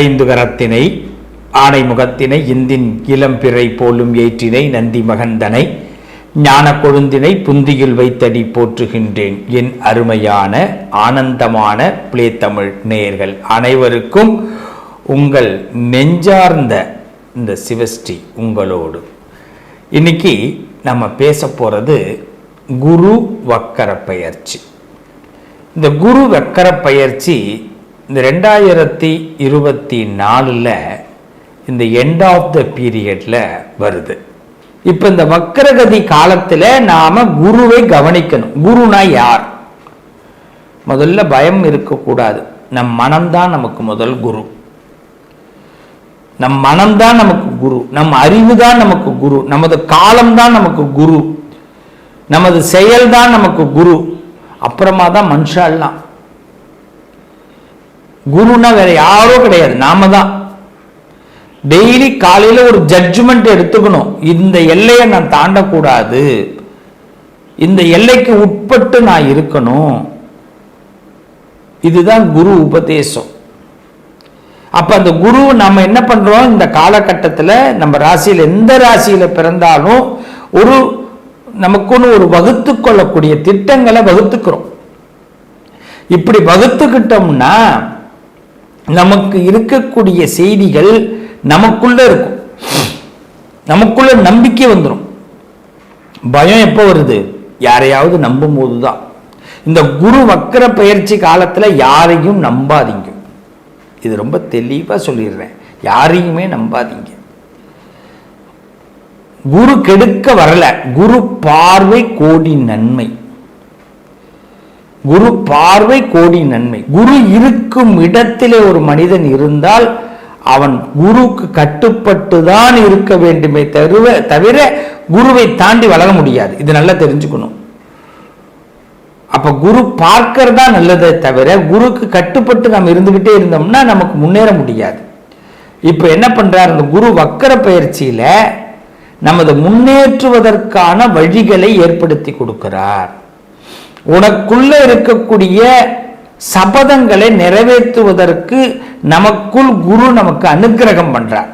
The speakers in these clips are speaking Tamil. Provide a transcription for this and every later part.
ஐந்து கரத்தினை ஆனை முகத்தினை இந்தின் இளம்பிறை போலும் ஏற்றினை நந்தி மகந்தனை ஞான கொழுந்தினை புந்தியில் வைத்தடி போற்றுகின்றேன். என் அருமையான ஆனந்தமான பிளே தமிழ் நேயர்கள் அனைவருக்கும் உங்கள் நெஞ்சார்ந்த இந்த சிவஸ்ரீ உங்களோடு. இன்னைக்கு நம்ம பேச போகிறது குரு வக்கர பயிற்சி. இந்த குரு வக்கர பயிற்சி இந்த ரெண்டாயிரத்தி இருபத்தி நாலில் இந்த எண்ட் ஆஃப் த பீரியட்ல வருது. இப்போ இந்த வக்கரகதி காலத்தில் நாம குருவை கவனிக்கணும். குருனா யார்? முதல்ல பயம் இருக்கக்கூடாது. நம் மனம்தான் நமக்கு முதல் குரு. நம் மனம்தான் நமக்கு குரு. நம் அறிவு தான் நமக்கு குரு. நமது காலம்தான் நமக்கு குரு. நமது செயல்தான் நமக்கு குரு. அப்புறமா தான் மனுஷாலாம் குருன்னா வேற யாரோ கிடையாது. நாம தான். டெய்லி காலையில ஒரு ஜட்ஜ்மெண்ட் எடுத்துக்கணும். இந்த எல்லையை நான் தாண்டக்கூடாது. இந்த எல்லைக்கு உட்பட்டு நான் இருக்கணும். இதுதான் குரு உபதேசம். அப்ப அந்த குரு நம்ம என்ன பண்றோம்? இந்த காலகட்டத்தில் நம்ம ராசியில் எந்த ராசியில பிறந்தாலும் ஒரு நமக்குன்னு ஒரு வகுத்து கொள்ளக்கூடிய திட்டங்களை வகுத்துக்கிறோம். இப்படி வகுத்துக்கிட்டோம்னா நமக்கு இருக்கக்கூடிய செய்திகள் நமக்குள்ள இருக்கும். நமக்குள்ள நம்பிக்கை வந்துடும் பயம் எப்போ வருது? யாரையாவது நம்பும் போதுதான் இந்த குரு வக்கர பயிற்சி காலத்தில் யாரையும் நம்பாதீங்க. இது ரொம்ப தெளிவாக சொல்லிடுறேன். யாரையுமே நம்பாதீங்க. குரு கெடுக்க வரல. குரு பார்வை கோடி நன்மை. குரு பார்வை கோடி நன்மை. குரு இருக்கும் இடத்திலே ஒரு மனிதன் இருந்தால் அவன் குருக்கு கட்டுப்பட்டு தான் இருக்க வேண்டுமே தவிர தவிர குருவை தாண்டி வளர முடியாது. இது நல்லா தெரிஞ்சுக்கணும். அப்ப குரு பார்க்கறதா நல்லதே தவிர குருக்கு கட்டுப்பட்டு நம்ம இருந்துகிட்டே இருந்தோம்னா நமக்கு முன்னேற முடியாது. இப்ப என்ன பண்றார்? அந்த குரு வக்கர பயிற்சியில நமது முன்னேற்றுவதற்கான வழிகளை ஏற்படுத்தி கொடுக்கிறார். உனக்குள்ள இருக்கக்கூடிய சபதங்களை நிறைவேற்றுவதற்கு நமக்குள் குரு நமக்கு அனுக்கிரகம் பண்ணுறார்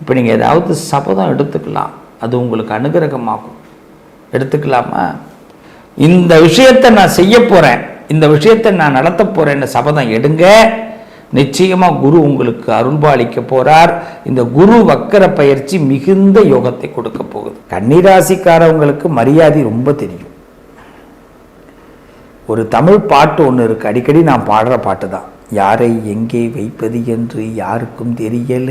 இப்போ நீங்கள் ஏதாவது சபதம் எடுத்துக்கலாம். அது உங்களுக்கு அனுகிரகமாகும். எடுத்துக்கலாமா? இந்த விஷயத்தை நான் செய்ய போகிறேன் இந்த விஷயத்தை நான் நடத்த போகிறேன்னு சபதம் எடுங்க. நிச்சயமாக குரு உங்களுக்கு அருள்பாலிக்க போகிறார் இந்த குரு வக்கர பயிற்சி மிகுந்த யோகத்தை கொடுக்க போகுது. கன்னிராசிக்காரவங்களுக்கு மரியாதை ரொம்ப தெரியும். ஒரு தமிழ் பாட்டு ஒன்று இருக்குது அடிக்கடி நான் பாடுற பாட்டு தான். யாரை எங்கே வைப்பது என்று யாருக்கும் தெரியல.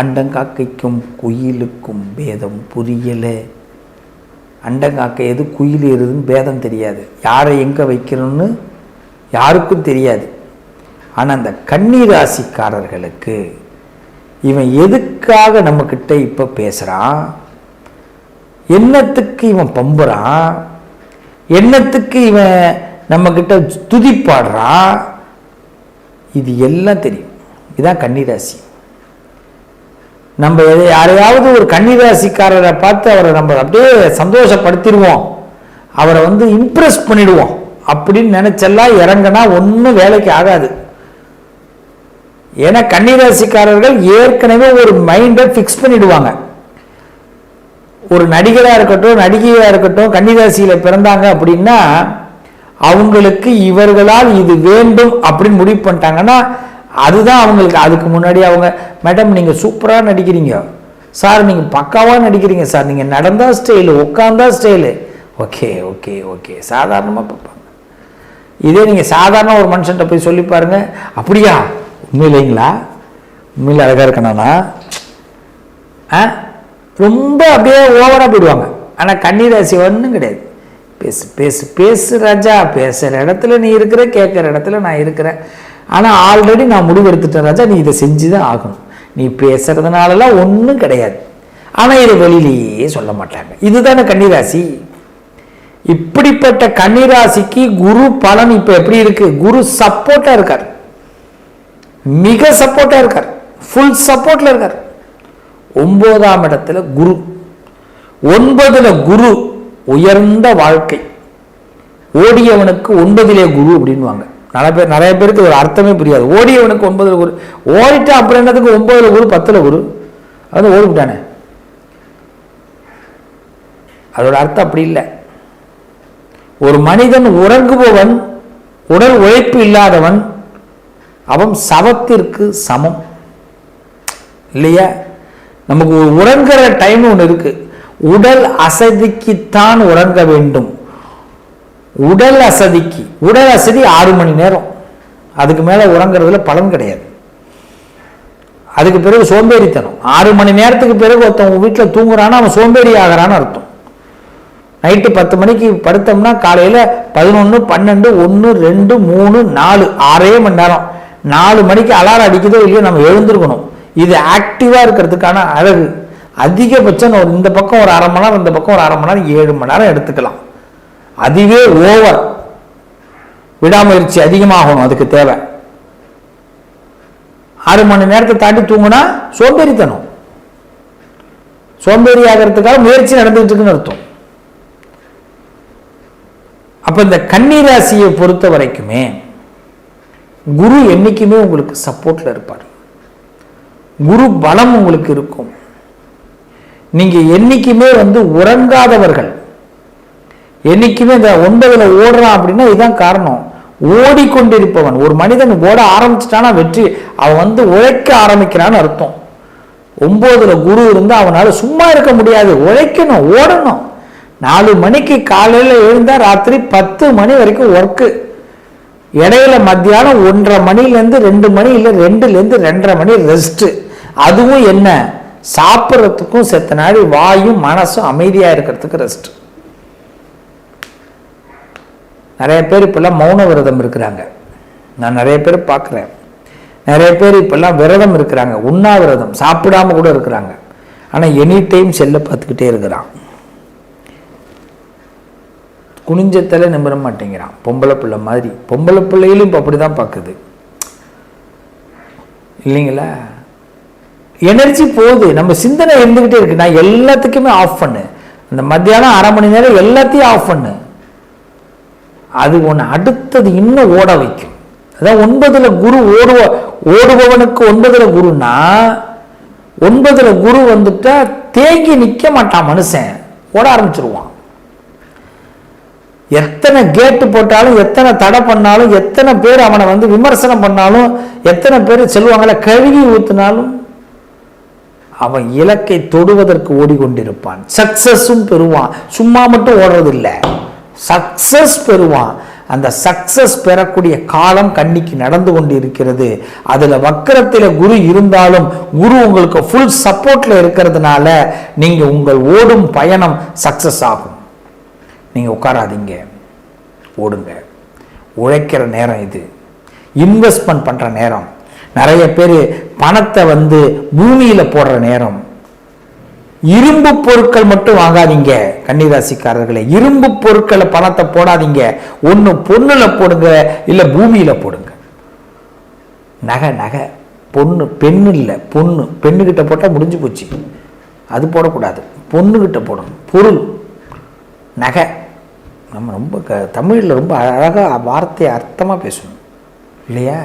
அண்டங்காக்கைக்கும் குயிலுக்கும் பேதம் புரியலை. அண்டங்காக்கை எது குயில் எதுன்னு பேதம் தெரியாது. யாரை எங்கே வைக்கணும்னு யாருக்கும் தெரியாது. ஆனால் அந்த கன்னிராசிக்காரர்களுக்கு இவன் எதுக்காக நம்மக்கிட்ட இப்போ பேசுகிறான் என்னத்துக்கு இவன் பம்புறான்? என்னத்துக்கு இவன் நம்மக்கிட்ட துதிப்பாடுறான் இது எல்லாம் தெரியும். இதுதான் கன்னிராசி. நம்ம எதை- யாரையாவது ஒரு கன்னிராசிக்காரரை பார்த்து அவரை நம்ம அப்படியே சந்தோஷப்படுத்திடுவோம். அவரை வந்து இம்ப்ரெஸ் பண்ணிடுவோம். அப்படின்னு நினைச்செல்லாம் இறங்கினா ஒன்றும் வேலைக்கு ஆகாது. ஏன்னா கன்னிராசிக்காரர்கள் ஏற்கனவே ஒரு மைண்டை ஃபிக்ஸ் பண்ணிடுவாங்க. ஒரு நடிகராக இருக்கட்டும் நடிகையாக இருக்கட்டும் கன்னிராசியில் பிறந்தாங்க அப்படின்னா அவங்களுக்கு இவர்களால் இது வேண்டும் அப்படின்னு முடிவு பண்ணிட்டாங்கன்னா அதுதான் அவங்களுக்கு அதுக்கு முன்னாடி அவங்க மேடம் நீங்கள் சூப்பராக நடிக்கிறீங்க. சார் நீங்கள் பக்காவாக நடிக்கிறீங்க சார் நீங்கள் நடந்தால் ஸ்டைலு உட்காந்தா ஸ்டைலு ஓகே ஓகே ஓகே சாதாரணமாக பார்ப்பாங்க. இதே நீங்கள் சாதாரண ஒரு மனுஷன்ட்ட போய் சொல்லி பாருங்கள் அப்படியா? உண்மையிலேங்களா? உண்மையில் அழகாக இருக்கணாண்ணா ஆ? ரொம்ப அப்படியே ஓவராக போயிடுவாங்க. ஆனால் கன்னிராசி ஒன்றும் கிடையாது. பேசு பேசு பேசு ராஜா பேசுகிற இடத்துல நீ இருக்கிற கேட்குற இடத்துல நான் இருக்கிறேன். ஆனால் ஆல்ரெடி நான் முடிவெடுத்துட்டேன் ராஜா நீ இதை செஞ்சு தான் ஆகணும். நீ பேசுறதுனாலலாம் ஒன்றும் கிடையாது. ஆனால் இதை வெளியிலேயே சொல்ல மாட்டாங்க. இதுதானே கன்னிராசி. இப்படிப்பட்ட கன்னிராசிக்கு குரு பலன் இப்போ எப்படி இருக்கு? குரு சப்போர்ட்டாக இருக்கார். மிக சப்போர்ட்டாக இருக்கார். ஃபுல் சப்போர்ட்டில் இருக்கார். ஒன்பதாம் இடத்துல குரு. ஒன்பதுல குரு உயர்ந்த வாழ்க்கை. ஓடியவனுக்கு ஒன்பதிலே குரு அப்படின்வாங்க நிறைய பேர் நிறைய பேருக்கு ஒரு அர்த்தமே புரியாது. ஓடியவனுக்கு ஒன்பதுல குரு. ஓடிட்டா அப்புறம் என்னதுக்கு ஒன்பதுல குரு பத்துல குரு? அது ஓடிவிட்டானே. அதோட அர்த்தம் அப்படி இல்லை. ஒரு மனிதன் உறங்குபவன் உடல் உழைப்பு இல்லாதவன் அவன் சவத்திற்கு சமம். இல்லையா? நமக்கு உறங்குற டைம் ஒன்று இருக்கு. உடல் அசதிக்குத்தான் உறங்க வேண்டும். உடல் அசதிக்கு. உடல் அசதி ஆறு மணி நேரம். அதுக்கு மேலே உறங்குறதுல பலன் கிடையாது. அதுக்கு பிறகு சோம்பேறித்தனம். ஆறு மணி நேரத்துக்கு பிறகு ஒருத்தன் வீட்டில் தூங்குறான்னா அவன் சோம்பேறி ஆகிறான்னு அர்த்தம். நைட்டு பத்து மணிக்கு படுத்தோம்னா காலையில் பதினொன்று பன்னெண்டு ஒன்று ரெண்டு மூணு நாலு ஆறே மணி நேரம். நாலு மணிக்கு அலாரம் அடிக்குதோ இல்லையோ நம்ம எழுந்திருக்கணும். இது ஆக்டிவாக இருக்கிறதுக்கான அழகு. அதிகபட்சம் ஒரு இந்த பக்கம் ஒரு அரை மணி நேரம் இந்த பக்கம் ஒரு அரை மணி நேரம் ஏழு மணி நேரம் எடுத்துக்கலாம். அதுவே ஓவர் விடாமுயற்சி அதிகமாகணும் அதுக்கு தேவை. ஆறு மணி நேரத்தை தாண்டி தூங்குனா சோம்பேறித்தனம். சோம்பேறி ஆகிறதுக்காக முயற்சி நடந்துகிட்டு இருக்குன்னு அர்த்தம். அப்போ இந்த கன்னிராசியை பொறுத்த வரைக்குமே குரு என்னைக்குமே உங்களுக்கு சப்போர்ட்ல இருப்பார். குரு பலம் உங்களுக்கு இருக்கும். நீங்க என்னைக்குமே வந்து உறங்காதவர்கள். என்னைக்குமே இந்த ஒன்பதுல ஓடுறான் அப்படின்னா இதுதான் காரணம். ஓடிக்கொண்டிருப்பவன். ஒரு மனிதன் ஓட ஆரம்பிச்சிட்டானா வெற்றி அவன் வந்து உழைக்க ஆரம்பிக்கிறான்னு அர்த்தம். ஒன்பதுல குரு இருந்தா அவனால சும்மா இருக்க முடியாது. உழைக்கணும் ஓடணும். நாலு மணிக்கு காலையில் எழுந்தா ராத்திரி பத்து மணி வரைக்கும் ஒர்க்கு இடையில மத்தியானம் ஒன்றரை மணிலேருந்து ரெண்டு மணி இல்லை ரெண்டுலேருந்து ரெண்டரை மணி ரெஸ்ட்டு அதுவும் என்ன? சாப்பிட்றதுக்கும் செத்த நாடி வாயும் மனசும் அமைதியாக இருக்கிறதுக்கு ரெஸ்ட் நிறைய பேர் இப்பெல்லாம் மௌன விரதம் இருக்கிறாங்க. நான் நிறைய பேர் பார்க்குறேன். நிறைய பேர் இப்பெல்லாம் விரதம் இருக்கிறாங்க. உண்ணாவிரதம் சாப்பிடாம கூட இருக்கிறாங்க. ஆனால் எனி டைம் செல்லை பார்த்துக்கிட்டே இருக்கிறான். குனிஞ்சத்தலை நிமிர மாட்டேங்கிறான். பொம்பளை பிள்ளை மாதிரி. பொம்பளை பிள்ளைகளும் இப்போ அப்படி தான் பார்க்குது. இல்லைங்களா? எனர்ஜி போகுது. நம்ம சிந்தனை இருந்துக்கிட்டே இருக்கு. நான் எல்லாத்துக்குமே ஆஃப் பண்ணு. அந்த மத்தியானம் அரை மணி நேரம் எல்லாத்தையும் ஆஃப் பண்ணு. அது ஒன்று அடுத்தது இன்னும் ஓட வைக்கும். அதான் ஒன்பதுல குரு ஓடுவ ஓடுபவனுக்கு ஒன்பதுல குருன்னா ஒன்பதுல குரு வந்துட்டா தேங்கி நிற்க மாட்டான் மனுஷன். ஓட ஆரம்பிச்சிருவான். எத்தனை கேட்டு போட்டாலும் எத்தனை தடை பண்ணாலும் எத்தனை பேர் அவனை வந்து விமர்சனம் பண்ணாலும் எத்தனை பேர் செல்வாங்கள கழுவி ஊத்தினாலும் அவன் இலக்கை தொடுவதற்கு ஓடிக்கொண்டிருப்பான். சக்சஸும் பெறுவான். சும்மா மட்டும் ஓடுறதில்லை. சக்சஸ் பெறுவான். அந்த சக்சஸ் பெறக்கூடிய காலம் கண்ணிக்கு நடந்து கொண்டு இருக்கிறது அதில் வக்கரத்தில் குரு இருந்தாலும் குரு உங்களுக்கு ஃபுல் சப்போர்ட்டில் இருக்கிறதுனால நீங்கள் உங்கள் ஓடும் பயணம் சக்சஸ் ஆகும். நீங்கள் உட்காராதீங்க. ஓடுங்க. உழைக்கிற நேரம் இது. இன்வெஸ்ட்மெண்ட் பண்ணுற நேரம். நிறைய பேர் பணத்தை வந்து பூமியில் போடுற நேரம். இரும்பு பொருட்கள் மட்டும் வாங்காதீங்க கன்னிராசிக்காரர்களே. இரும்பு பொருட்களை பணத்தை போடாதீங்க. ஒன்று பொண்ணில் போடுங்க இல்லை பூமியில் போடுங்க. நகை நகை. பொண்ணு பெண்ணு இல்லை பொண்ணு. பெண்ணுக்கிட்ட போட்டால் முடிஞ்சு போச்சு. அது போடக்கூடாது. பொண்ணுக்கிட்ட போடணும். பொருள். நகை. நம்ம ரொம்ப க தமிழில் ரொம்ப அழகாக வார்த்தையை அர்த்தமாக பேசணும். இல்லையா?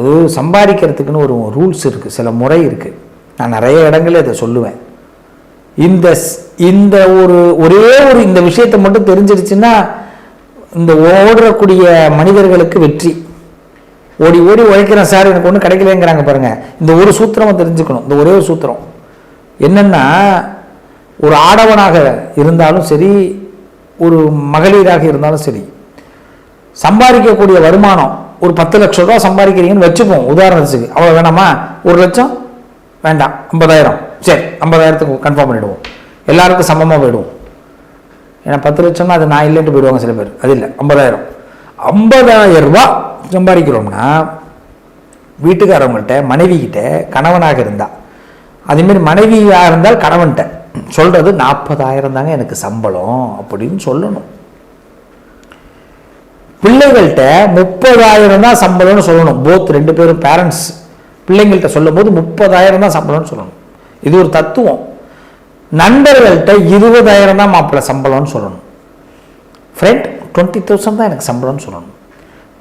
அது சம்பாதிக்கிறதுக்குன்னு ஒரு ரூல்ஸ் இருக்குது சில முறை இருக்குது நான் நிறைய இடங்களில் இதை சொல்லுவேன். இந்த இந்த ஒரு ஒரே ஒரு இந்த விஷயத்தை மட்டும் தெரிஞ்சிருச்சுன்னா இந்த ஓடுறக்கூடிய மனிதர்களுக்கு வெற்றி. ஓடி ஓடி உழைக்கிறேன் சார் எனக்கு ஒன்றும் கிடைக்கலங்கிறாங்க பாருங்கள் இந்த ஒரு சூத்திரம் தெரிஞ்சுக்கணும். இந்த ஒரே ஒரு சூத்திரம். என்னென்னா ஒரு ஆடவனாக இருந்தாலும் சரி ஒரு மகளிராக இருந்தாலும் சரி சம்பாதிக்கக்கூடிய வருமானம் ஒரு பத்து லட்சம் ரூபா சம்பாதிக்கிறீங்கன்னு வச்சுப்போம். உதாரணத்துக்கு அவ்வளோ வேணாமா? ஒரு லட்சம்? வேண்டாம். ஐம்பதாயிரம். சரி ஐம்பதாயிரத்துக்கு கன்ஃபார்ம் பண்ணிவிடுவோம் எல்லாருக்கும் சமமாக போயிடுவோம். ஏன்னா பத்து லட்சம்னா அது நான் இல்லைன்ட்டு போயிடுவாங்க சில பேர். அது இல்லை ஐம்பதாயிரம். ஐம்பதாயிரம் ரூபா சம்பாதிக்கிறோம்னா வீட்டுக்காரவங்கள்ட்ட மனைவிக்கிட்ட கணவனாக இருந்தா அதேமாரி மனைவியாக இருந்தால் கணவன்கிட்ட சொல்கிறது நாற்பதாயிரம் தாங்க எனக்கு சம்பளம் அப்படின்னு சொல்லணும். பிள்ளைகள்கிட்ட முப்பதாயிரம் தான் சம்பளம்னு சொல்லணும். போத் ரெண்டு பேரும் பேரண்ட்ஸ் பிள்ளைங்கள்கிட்ட சொல்லும் போது முப்பதாயிரம் தான் சம்பளம்னு சொல்லணும். இது ஒரு தத்துவம். நண்பர்கள்ட்ட இருபதாயிரம் தான் மாப்பிள்ள சம்பளம்னு சொல்லணும். ஃப்ரெண்ட் டுவெண்ட்டி தௌசண்ட் தான் எனக்கு சம்பளம்னு சொல்லணும்.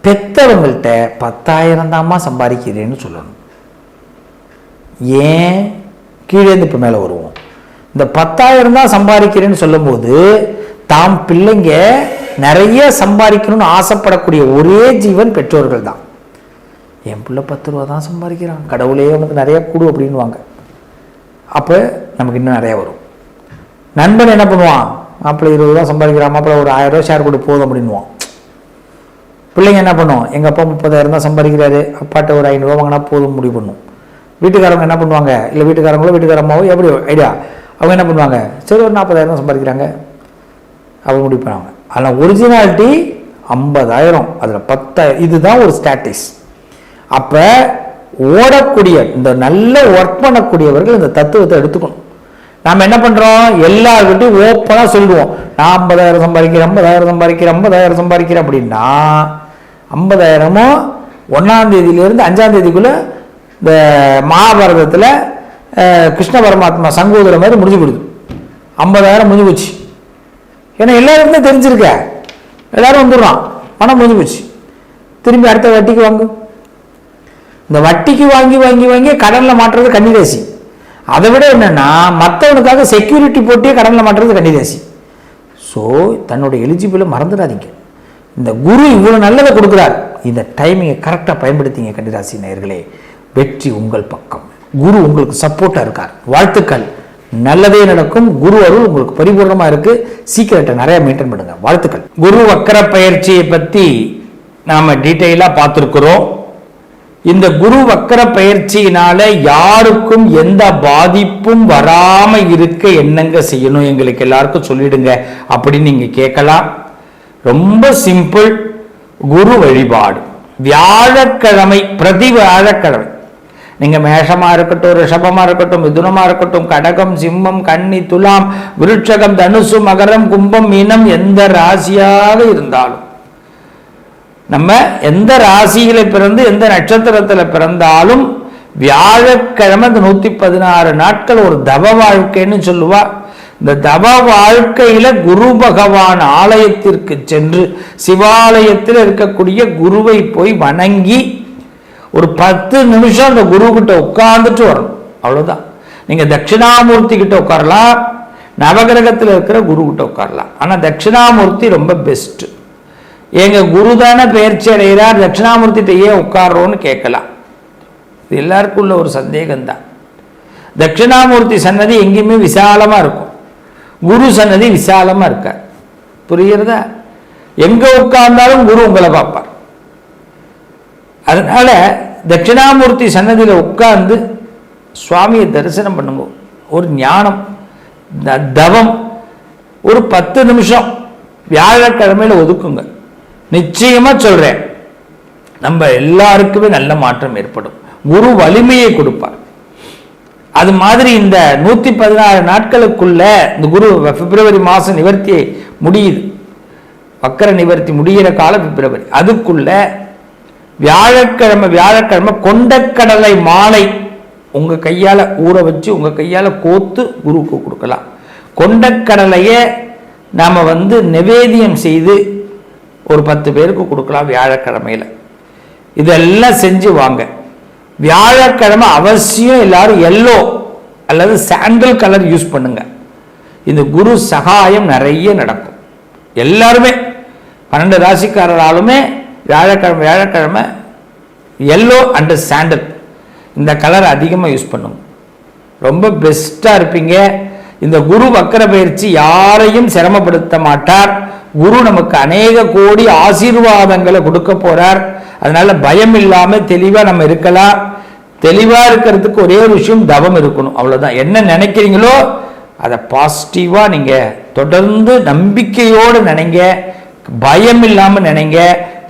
பெத்தவங்கள்ட்ட பத்தாயிரம் தாம்மா சம்பாதிக்கிறேன்னு சொல்லணும். ஏன்? கீழேருந்து இப்போ மேலே வருவோம். இந்த பத்தாயிரம் தான் சம்பாதிக்கிறேன்னு சொல்லும்போது தாம் பிள்ளைங்க நிறைய சம்பாதிக்கணும்னு ஆசைப்படக்கூடிய ஒரே ஜீவன் பெற்றோர்கள் தான் என் பிள்ளை பத்து ரூபா தான் சம்பாதிக்கிறான். கடவுளே உனக்கு நிறைய கூடு அப்படின்வாங்க அப்போ நமக்கு இன்னும் நிறைய வரும். நண்பன் என்ன பண்ணுவான்? மாப்பிள்ளை இருபது ரூபா சம்பாதிக்கிறான். மாப்பிள்ளை ஒரு ஆயிரம் ரூபா ஷேர் கொடு போதும் அப்படின்வான் பிள்ளைங்க என்ன பண்ணும்? எங்கள் அப்பா முப்பதாயிரம் தான் சம்பாதிக்கிறாரு. அப்பாட்ட ஒரு ஐநூறுரூவா வாங்கினா போதும் முடிவு பண்ணும். வீட்டுக்காரவங்க என்ன பண்ணுவாங்க? இல்லை வீட்டுக்காரங்களோ வீட்டுக்காரமாவோ எப்படி ஐடியா? அவங்க என்ன பண்ணுவாங்க? சரி ஒரு நாற்பதாயிரம் தான் சம்பாதிக்கிறாங்க. அவங்க முடிப்பாங்க பண்ணுவாங்க. ஆனால் ஒரிஜினாலிட்டி ஐம்பதாயிரம் அதில் பத்தாயிரம். இதுதான் ஒரு ஸ்டாட்டிஸ் அப்போ ஓடக்கூடிய இந்த நல்ல ஒர்க் பண்ணக்கூடியவர்கள் இந்த தத்துவத்தை எடுத்துக்கணும். நாம் என்ன பண்ணுறோம் எல்லாருக்கிட்டையும் ஓப்பனாக சொல்லுவோம். நான் ஐம்பதாயிரம் சம்பாதிக்கிறேன் ஐம்பதாயிரம் சம்பாதிக்கிறேன் ஐம்பதாயிரம் சம்பாதிக்கிறேன் அப்படின்னா ஐம்பதாயிரமும் ஒன்றாம் தேதியிலேருந்து அஞ்சாம் தேதிக்குள்ளே இந்த மகாபாரதத்தில் கிருஷ்ண பரமாத்மா சங்கோதர மாதிரி முடிஞ்சு கொடுது ஐம்பதாயிரம் முடிஞ்சு போச்சு. ஏன்னா எல்லாருக்குமே தெரிஞ்சிருக்க. எல்லாரும் வந்துடுறான். பணம் முடிஞ்சு போச்சு. திரும்பி அடுத்த வட்டிக்கு வாங்கு. இந்த வட்டிக்கு வாங்கி வாங்கி வாங்கி கடனில் மாட்டுறது கன்னிராசி. அதை விட என்னென்னா மற்றவனுக்காக செக்யூரிட்டி போட்டே கடனில் மாட்டுறது கன்னிராசி. ஸோ தன்னுடைய எலிஜிபிளை மறந்துடாதீங்க. இந்த குரு இவ்வளோ நல்லதை கொடுக்குறார். இந்த டைமிங்கை கரெக்டாக பயன்படுத்திங்க கன்னிராசி நேயர்களே. வெற்றி உங்கள் பக்கம். குரு உங்களுக்கு சப்போர்ட்டாக இருக்கார். வாழ்த்துக்கள். நல்லதே நடக்கும். குரு அருள் உங்களுக்கு பரிபூர்ணமாக இருக்கு. சீக்கிரட்டை நிறைய மெயின்டைன் பண்ணுங்க. வாழ்த்துக்கள். குரு வக்கர பயிற்சியை பற்றி நாம் டீட்டெயிலாக பார்த்துருக்குறோம். இந்த குரு வக்கர பயிற்சியினால யாருக்கும் எந்த பாதிப்பும் வராம இருக்க என்னங்க செய்யணும்? எங்களுக்கு எல்லாருக்கும் சொல்லிடுங்க. அப்படின்னு நீங்க கேட்கலாம். ரொம்ப சிம்பிள் குரு வழிபாடு. வியாழக்கிழமை பிரதி வியாழக்கிழமை. நீங்க மேஷமா இருக்கட்டும் ரிஷபமா இருக்கட்டும் மிதுனமா இருக்கட்டும் கடகம் சிம்மம் கன்னி துலாம் விருட்சகம் தனுசு மகரம் கும்பம் மீனம் எந்த ராசியாக இருந்தாலும். நம்ம எந்த ராசியில பிறந்து எந்த நட்சத்திரத்துல பிறந்தாலும் வியாழக்கிழமை இந்த நூத்தி பதினாறு நாட்கள் ஒரு தவ வாழ்க்கைன்னு சொல்லுவா. இந்த தவ வாழ்க்கையில குரு பகவான் ஆலயத்திற்கு சென்று சிவாலயத்தில் இருக்கக்கூடிய குருவை போய் வணங்கி ஒரு பத்து நிமிஷம் அந்த குரு கிட்ட உட்கார்ந்துட்டு வரணும். அவ்வளவுதான். நீங்க தட்சிணாமூர்த்தி கிட்ட உட்காரலாம். நவகிரகத்தில் இருக்கிற குரு கிட்ட உட்காரலாம். ஆனால் தட்சிணாமூர்த்தி ரொம்ப பெஸ்ட் எங்க குரு தானே பயிற்சி அடைகிறார் தட்சிணாமூர்த்திட்ட ஏன் உட்கார்றோன்னு கேட்கலாம். இது எல்லாருக்கும் உள்ள ஒரு சந்தேகம்தான். தட்சிணாமூர்த்தி சன்னதி எங்கேயுமே விசாலமா இருக்கும். குரு சன்னதி விசாலமா இருக்கார். புரிகிறதா? எங்க உட்கார்ந்தாலும் குரு உங்களை பார்ப்பார். அதனால் தட்சிணாமூர்த்தி சன்னதியில் உட்கார்ந்து சுவாமியை தரிசனம் பண்ணுங்க. ஒரு ஞானம் த- தவம் ஒரு பத்து நிமிஷம் வியாழக்கிழமையில் ஒதுக்குங்க. நிச்சயமாக சொல்கிறேன் நம்ம எல்லாருக்குமே நல்ல மாற்றம் ஏற்படும். குரு வலிமையை கொடுப்பார். அது மாதிரி இந்த நூற்றி பதினாறு நாட்களுக்குள்ள இந்த குரு பிப்ரவரி மாதம் நிவர்த்தி முடியுது. வக்கர நிவர்த்தி முடிகிற காலம் பிப்ரவரி. அதுக்குள்ள வியாழக்கிழமை வியாழக்கிழமை கொண்டக்கடலை மாலை உங்கள் கையால் ஊற வச்சு உங்கள் கையால் கோத்து குருவுக்கு கொடுக்கலாம். கொண்டக்கடலையை நாம் வந்து நிவேதியம் செய்து ஒரு பத்து பேருக்கு கொடுக்கலாம் வியாழக்கிழமையில. இதெல்லாம் செஞ்சு வாங்க. வியாழக்கிழமை அவசியம் எல்லாரும் எல்லோ அல்லது சாண்டல் கலர் யூஸ் பண்ணுங்க. இந்த குரு சகாயம் நிறைய நடக்கும். எல்லாருமே பன்னெண்டு ராசிக்காரராலுமே வியாழக்கிழமை வியாழக்கிழமை எல்லோ அண்டு சாண்டல் இந்த கலர் அதிகமாக யூஸ் பண்ணுங்க ரொம்ப பெஸ்ட்டாக இருப்பீங்க. இந்த குரு வக்கர பயிற்சி யாரையும் சிரமப்படுத்த மாட்டார். குரு நமக்கு அநேக கோடி ஆசீர்வாதங்களை கொடுக்க போகிறார் அதனால் பயம் இல்லாமல் தெளிவாக நம்ம இருக்கலாம். தெளிவாக இருக்கிறதுக்கு ஒரே ஒரு விஷயம் தவம் இருக்கணும். அவ்வளோதான் என்ன நினைக்கிறீங்களோ அதை பாசிட்டிவாக நீங்கள் தொடர்ந்து நம்பிக்கையோடு நினைங்க. பயம் இல்லாமல் நினைங்க.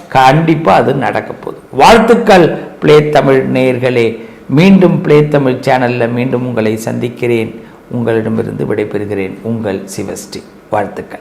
கண்டிப்பாக அது நடக்க போகுது. வாழ்த்துக்கள் பிளே தமிழ் நேயர்களே மீண்டும் பிளே தமிழ் சேனலில் மீண்டும் உங்களை சந்திக்கிறேன். உங்களிடமிருந்து விடைபெறுகிறேன். உங்கள் சிவஸ்ரீ. வாழ்த்துக்கள்.